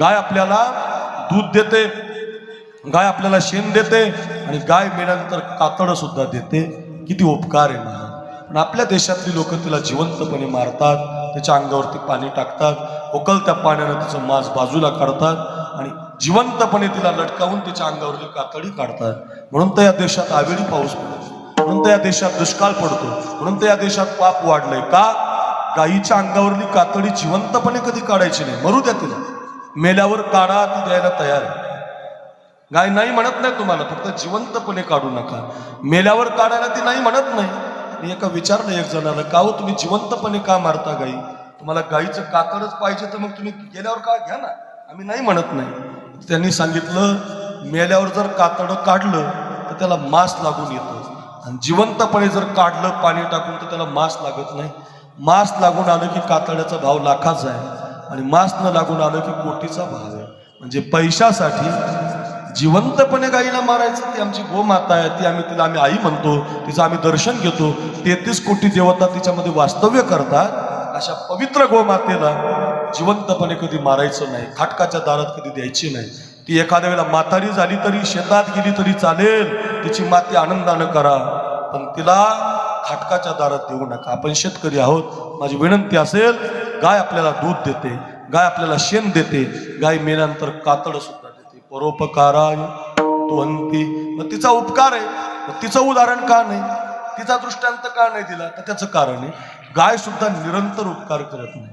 गाय आपल्याला दूध देते गाय आपल्याला शेण देते आणि गाय मेल्यानंतर कातडं सुद्धा देते. किती उपकार आहे महाराज पण आपल्या देशातली लोक तिला जिवंतपणे मारतात त्याच्या अंगावरती पाणी टाकतात उकलत्या पाण्यानं तिचं मांस बाजूला काढतात आणि जिवंतपणे तिला लटकावून तिच्या अंगावरली कातडी काढतात. म्हणून तर या देशात आवेळी पाऊस पडतो. म्हणून तर या देशात दुष्काळ पडतो. म्हणून तर या देशात पाप वाढलंय. का? गायीच्या अंगावरली कातडी जिवंतपणे कधी काढायची नाही. मरू द्या तिला. मेल्यावर काढा ती द्यायला तयार आहे. गाय नाही म्हणत नाही तुम्हाला फक्त जिवंतपणे काढू नका. मेल्यावर काढायला ती नाही म्हणत नाही. मी एका विचारलं एक जणाला का हो तुम्ही जिवंतपणे का मारता गाई? तुम्हाला गाईचं कातडच पाहिजे तर मग तुम्ही गेल्यावर का? घ्या ना. आम्ही नाही म्हणत नाही. त्यांनी सांगितलं मेल्यावर जर कातडं काढलं तर त्याला मांस लागून येतं. आणि जिवंतपणे जर काढलं पाणी टाकून तर त्याला मांस लागत नाही. मांस लागून आलं की कातड्याचा भाव लाखाचा आहे. आणि मास्क न लागून आलं की कोटीचा भाव आहे. म्हणजे पैशासाठी जिवंतपणे गाईला मारायचं ती आमची गोमाता आहे ती आम्ही तिला आम्ही आई म्हणतो तिचं आम्ही दर्शन घेतो तेहतीस कोटी देवता तिच्यामध्ये वास्तव्य करतात. अशा पवित्र गोमातेला जिवंतपणे कधी मारायचं नाही खाटकाच्या दारात कधी द्यायची नाही. ती एखाद्या वेळेला म्हातारी झाली तरी शेतात गेली तरी चालेल तिची माती आनंदानं करा पण तिला खाटकाच्या दारात देऊ नका. आपण शेतकरी आहोत माझी विनंती असेल गाय आपल्याला दूध देते गाय आपल्याला शेण देते गाय मेल्यानंतर कातड सुद्धा देते. परोपकाराय तो अंती मग तिचा उपकार आहे. मग तिचं उदाहरण का नाही? तिचा दृष्टांत का नाही दिला? तर त्याचं कारण आहे गाय सुद्धा निरंतर उपकार करत नाही.